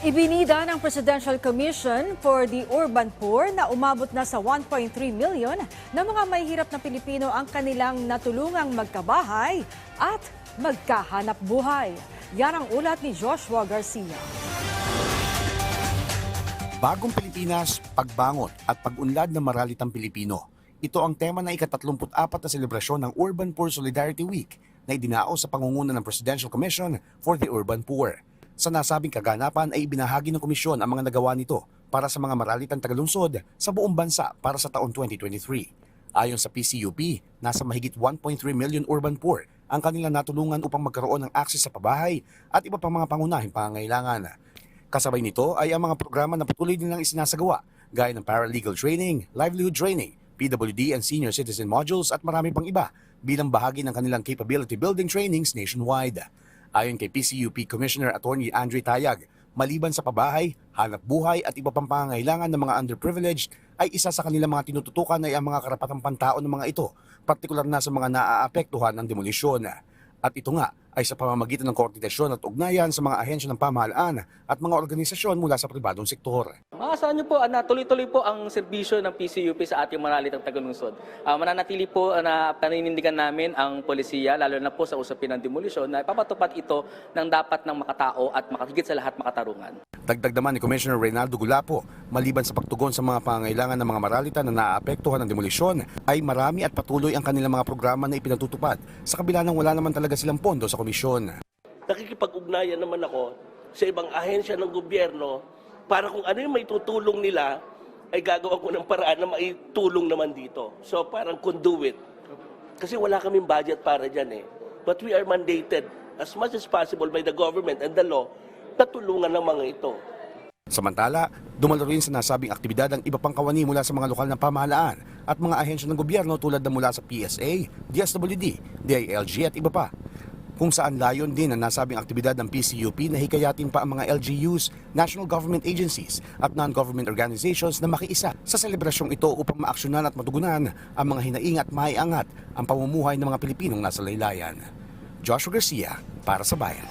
Ibinida ng Presidential Commission for the Urban Poor na umabot na sa 1.3 million na mga mahihirap na Pilipino ang kanilang natulungang magkabahay at magkahanap buhay. Yan ang ulat ni Joshua Garcia. Bagong Pilipinas, pagbangon at pag-unlad ng maralitang Pilipino. Ito ang tema ng ika-34 na selebrasyon ng Urban Poor Solidarity Week na idinao sa pangunguna ng Presidential Commission for the Urban Poor. Sa nasabing kaganapan ay ibinahagi ng komisyon ang mga nagawa nito para sa mga maralitang tagalungsod sa buong bansa para sa taon 2023. Ayon sa PCUP, nasa mahigit 1.3 million urban poor ang kanilang natulungan upang magkaroon ng akses sa pabahay at iba pang mga pangunahing pangangailangan. Kasabay nito ay ang mga programa na patuloy nilang isinasagawa gaya ng paralegal training, livelihood training, PWD and senior citizen modules at marami pang iba bilang bahagi ng kanilang capability building trainings nationwide. Ayon kay PCUP Commissioner Attorney Andre Tayag, maliban sa pabahay, hanap buhay at iba pang pangangailangan ng mga underprivileged ay isa sa kanilang mga tinututukan ay ang mga karapatang pantao ng mga ito, partikular na sa mga naaapektuhan ng demolisyon. At ito nga ay sa pamamagitan ng koordinasyon at ugnayan sa mga ahensya ng pamahalaan at mga organisasyon mula sa pribadong sektor. Maasahan niyo po ah, na tuloy-tuloy po ang serbisyo ng PCUP sa ating maralitang tagalungsod. Uh, mananatili po ah, na paninindigan namin ang polisiya, lalo na po sa usapin ng demolisyon, na ipapatupad ito ng dapat ng makatao at makahigit sa lahat makatarungan. Dagdag naman ni Commissioner Reynaldo Gulapo, maliban sa pagtugon sa mga pangangailangan ng mga maralita na naaapektuhan ng demolisyon, ay marami at patuloy ang kanilang mga programa na ipinatutupad sa kabila ng wala naman talaga silang pondo sa komisyon. nakikipag-ugnayan naman ako sa ibang ahensya ng gobyerno para kung ano yung may tutulong nila, ay gagawa ko ng paraan na maitulong naman dito. So parang conduit. Kasi wala kaming budget para dyan eh. But we are mandated as much as possible by the government and the law na tulungan ng mga ito. Samantala, dumalo rin sa nasabing aktibidad ang iba pang kawani mula sa mga lokal na pamahalaan at mga ahensya ng gobyerno tulad na mula sa PSA, DSWD, DILG at iba pa. Kung saan layon din ang nasabing aktibidad ng PCUP na hikayatin pa ang mga LGUs, national government agencies at non-government organizations na makiisa sa selebrasyong ito upang maaksyonan at matugunan ang mga hinaing at maiangat ang pamumuhay ng mga Pilipinong nasa laylayan. Joshua Garcia, para sa Bayan.